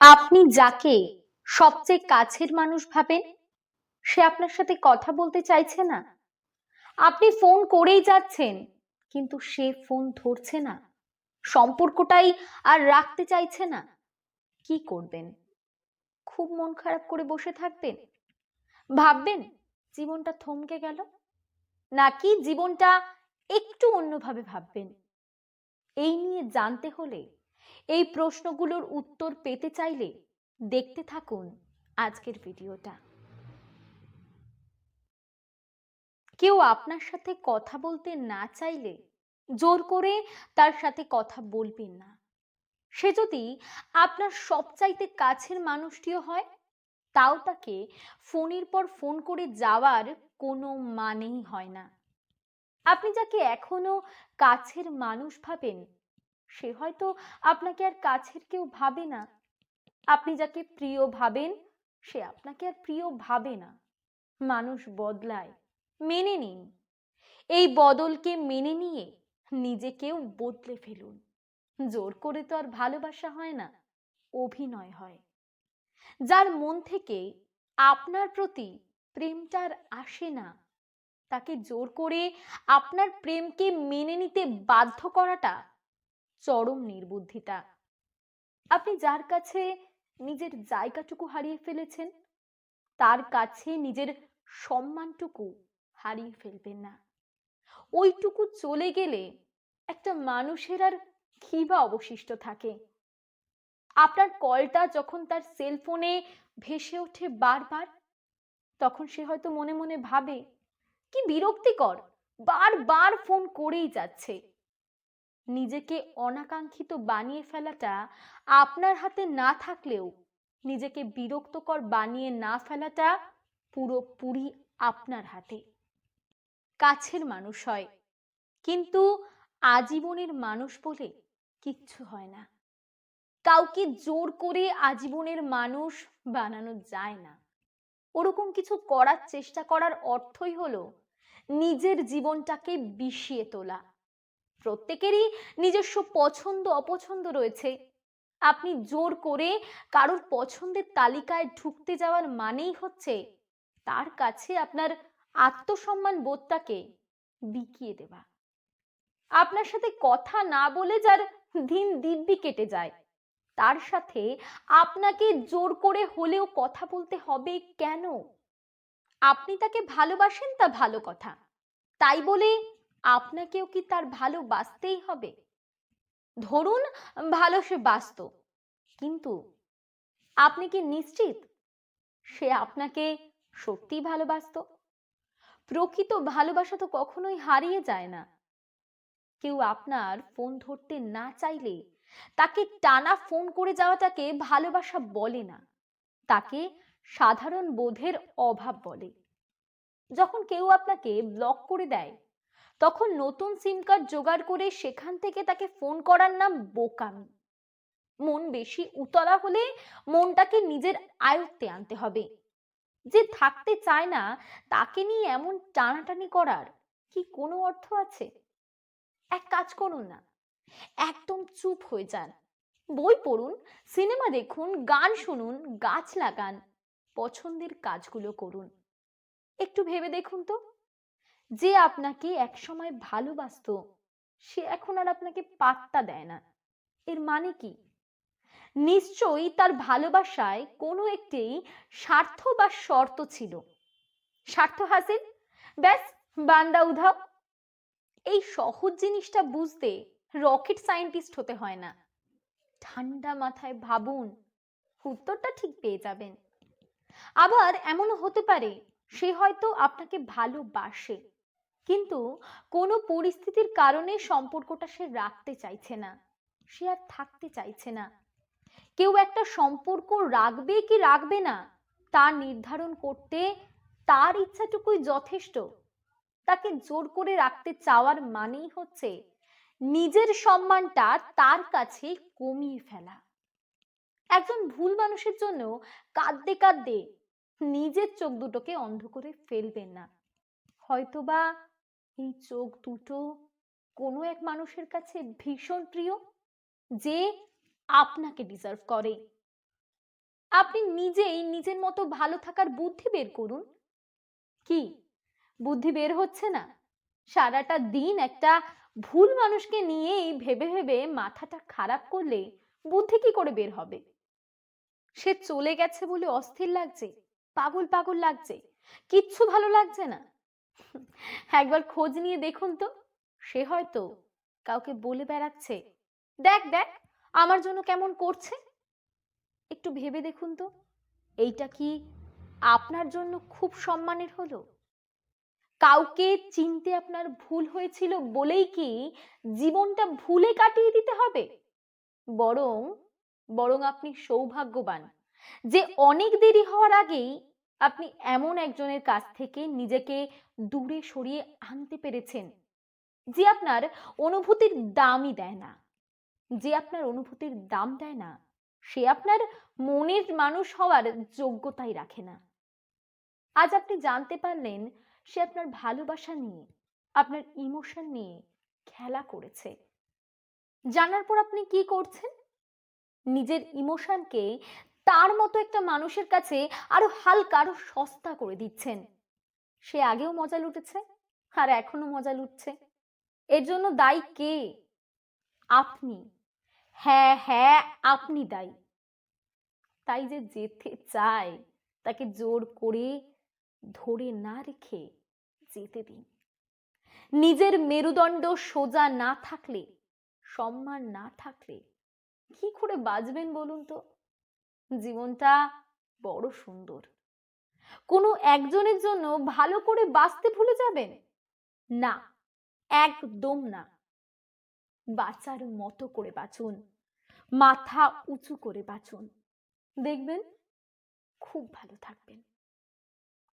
আপনি যাকে সবচেয়ে কাছের মানুষ ভাবেন, সে আপনার সাথে কথা বলতে চাইছে না। আপনি ফোন করেই যাচ্ছেন, কিন্তু সে ফোন ধরছে না। সম্পর্কটাই আর রাখতে চাইছে না। কি করবেন? খুব মন খারাপ করে বসে থাকবেন। ভাববেন, জীবনটা থমকে গেল। নাকি জীবনটা একটু অন্যভাবে ভাববেন? এই নিয়ে জানতে হলে এই প্রশ্নগুলোর উত্তর পেতে চাইলে দেখতে থাকুন আজকের ভিডিওটা। কেউ আপনার সাথে কথা বলতে না চাইলে জোর করে তার সাথে কথা বলবেন না। সে যদি আপনার সবচাইতে কাছের মানুষটিও হয়, তাও তাকে ফোনের পর ফোন করে যাওয়ার কোনো মানেই হয় না। আপনি যাকে এখনও কাছের মানুষ ভাবেন সে হয়তো আপনাকে আর কাছের কেউ ভাবে না। আপনি যাকে প্রিয় ভাবেন, সে আপনাকে আর প্রিয় ভাবে না। মানুষ বদলায়, মেনে নিন। এই বদলকে মেনে নিয়ে নিজেকেও বদলে ফেলুন। জোর করে তো আর ভালোবাসা হয় না, অভিনয় হয়। যার মন থেকে আপনার প্রতি প্রেমটার আসে না, তাকে জোর করে আপনার প্রেমকে মেনে নিতে বাধ্য করাটা চরম নির্বুদ্ধিতা। আপনি যার কাছে নিজের জায়গাটুকু হারিয়ে ফেলেছেন, তার কাছে নিজের সম্মানটুকু হারিয়ে ফেলবেন না। ওইটুকু চলে গেলে একটা মানুষের আর কি বা অবশিষ্ট থাকে। আপনার কলটা যখন তার সেলফোনে ভেসে ওঠে বারবার, তখন সে হয়তো মনে মনে ভাবে, কি বিরক্তিকর, বারবার ফোন করেই যাচ্ছে। নিজেকে অনাকাঙ্ক্ষিত বানিয়ে ফেলাটা আপনার হাতে না থাকলেও নিজেকে বিরক্তকর বানিয়ে না ফেলাটা পুরোপুরি আপনার হাতে। কাছের মানুষ হয়, কিন্তু আজীবনের মানুষ বলে কিচ্ছু হয় না। কাউকে জোর করে আজীবনের মানুষ বানানো যায় না। ওরকম কিছু করার চেষ্টা করার অর্থই হলো নিজের জীবনটাকে বিষিয়ে তোলা। প্রত্যেকেরই নিজস্ব পছন্দ, অপছন্দ রয়েছে। আপনি জোর করে কারোর পছন্দের তালিকায় ঢুকতে যাওয়ার মানেই হচ্ছে তার কাছে আপনার আত্মসম্মান বোধটাকে বিকিয়ে দেওয়া। আপনার সাথে কথা না বলে যার দিন দিব্যি কেটে যায়, তার সাথে আপনাকে জোর করে হলেও কথা বলতে হবে কেন? আপনি তাকে ভালোবাসেন তা ভালো কথা। তাই বলে আপনাকেও কি তার ভালোবাসতেই হবে? ধরুন, ভালো সে বাসত কিন্তু আপনি কি নিশ্চিত সে আপনাকে সত্যি ভালোবাসত? প্রকৃত ভালোবাসা তো কখনোই হারিয়ে যায় না। কেউ আপনার ফোন ধরতে না চাইলে তাকে টানা ফোন করে যাওয়াটাকে ভালোবাসা বলে না, তাকে সাধারণ বোধের অভাব বলে। যখন কেউ আপনাকে ব্লক করে দেয় তখন নতুন সিম কার্ড জোগাড় করে সেখান থেকে তাকে ফোন করার নাম বোকামি। মন বেশি উতলা হলে মনটাকে নিজের আয়ত্তে আনতে হবে। যে থাকতে চায় না, তাকে নিয়ে এমন টানাটানি করার কি কোনো অর্থ আছে? এক কাজ করুন না, একদম চুপ হয়ে যান। বই পড়ুন, সিনেমা দেখুন, গান শুনুন, গাছ লাগান, পছন্দের কাজগুলো করুন। একটু ভেবে দেখুন তো। যে আপনাকে একসময় ভালোবাসতো, সে এখন আর আপনাকে পাত্তা দেয় না। এর মানে কি? নিশ্চয়ই তার ভালোবাসায় কোনো একটি স্বার্থ বা শর্ত ছিল। স্বার্থ হাসিল, ব্যাস, বান্দা উধাও। এই সহজ জিনিসটা বুঝতে রকেট সায়েন্টিস্ট হতে হয় না। ঠান্ডা মাথায় ভাবুন, উত্তরটা ঠিক পেয়ে যাবেন। আবার এমনও হতে পারে, সে হয়তো আপনাকে ভালোবাসে। কিন্তু কোনো পরিস্থিতির কারণে সম্পর্কটা সে রাখতে চাইছে না। সে আর থাকতে চাইছে না। কেউ একটা সম্পর্ক রাখবে কি রাখবে না, তা নির্ধারণ করতে তার ইচ্ছাটুকুই যথেষ্ট। তাকে জোর করে রাখতে চাওয়ার মানেই হচ্ছে নিজের সম্মানটা তার কাছে কমিয়ে ফেলা। একজন ভুল মানুষের জন্য কাঁদতে কাঁদতে নিজের চোখ দুটোকে অন্ধ করে ফেলবেন না। হয়তোবা এই চোখ দুটো কোনো এক মানুষের কাছে ভীষণ প্রিয় যে আপনাকে ডিজার্ভ করে। আপনি নিজেই নিজের মতো ভালো থাকার বুদ্ধি বের করুন। কি? বুদ্ধি বের হচ্ছে না। সারাটা দিন একটা ভুল মানুষকে নিয়েই ভেবে ভেবে মাথাটা খারাপ করলে বুদ্ধি কি করে বের হবে? সে চলে গেছে বলে অস্থির লাগছে, পাগল পাগল লাগছে, কিচ্ছু ভালো লাগছে না। একবার খোঁজ নিয়ে দেখুন তো। সে হয়তো কাউকে বলে বেড়াচ্ছে। দেখ দেখ, আমার জন্য কেমন করছে। একটু ভেবে দেখুন তো, এইটা কি আপনার জন্য খুব সম্মানের হলো? কাউকে চিনতে আপনার ভুল হয়েছিল বলেই কি জীবনটা ভুলে কাটিয়ে দিতে হবে? বরং বরং আপনি সৌভাগ্যবান যে অনেক দেরি হওয়ার আগেই আপনি এমন একজনের কাছ থেকে নিজেকে দূরে সরিয়ে আনতে পেরেছেন, যে আপনার অনুভূতির দামই দেয় না। যে আপনার অনুভূতির দাম দেয় না, সে আপনার মনের মানুষ হওয়ার যোগ্যতাই রাখে না। আজ আপনি জানতে পারলেন, সে আপনার ভালোবাসা নিয়ে, আপনার ইমোশন নিয়ে খেলা করেছে। জানার পর আপনি কি করছেন? নিজের ইমোশনকে তার মতো একটা মানুষের কাছে আরও হালকা, আরও সস্তা করে দিচ্ছেন। সে আগেও মজা লুটেছে, আর এখনও মজা লুটছে। এর জন্য দায়ী কে? আপনি। হ্যাঁ হ্যাঁ আপনি দায়ী। তাই যে যেতে চায়, তাকে জোর করে ধরে না রেখে যেতে দিন। নিজের মেরুদণ্ড সোজা না থাকলে, সম্মান না থাকলে কি করে বাঁচবেন বলুন তো? জীবনটা বড় সুন্দর। কোনো একজনের জন্য ভালো করে বাঁচতে ভুলে যাবেন? না, একদম না। বাঁচার মতো করে বাঁচুন, মাথা উঁচু করে বাঁচুন। দেখবেন খুব ভালো থাকবেন।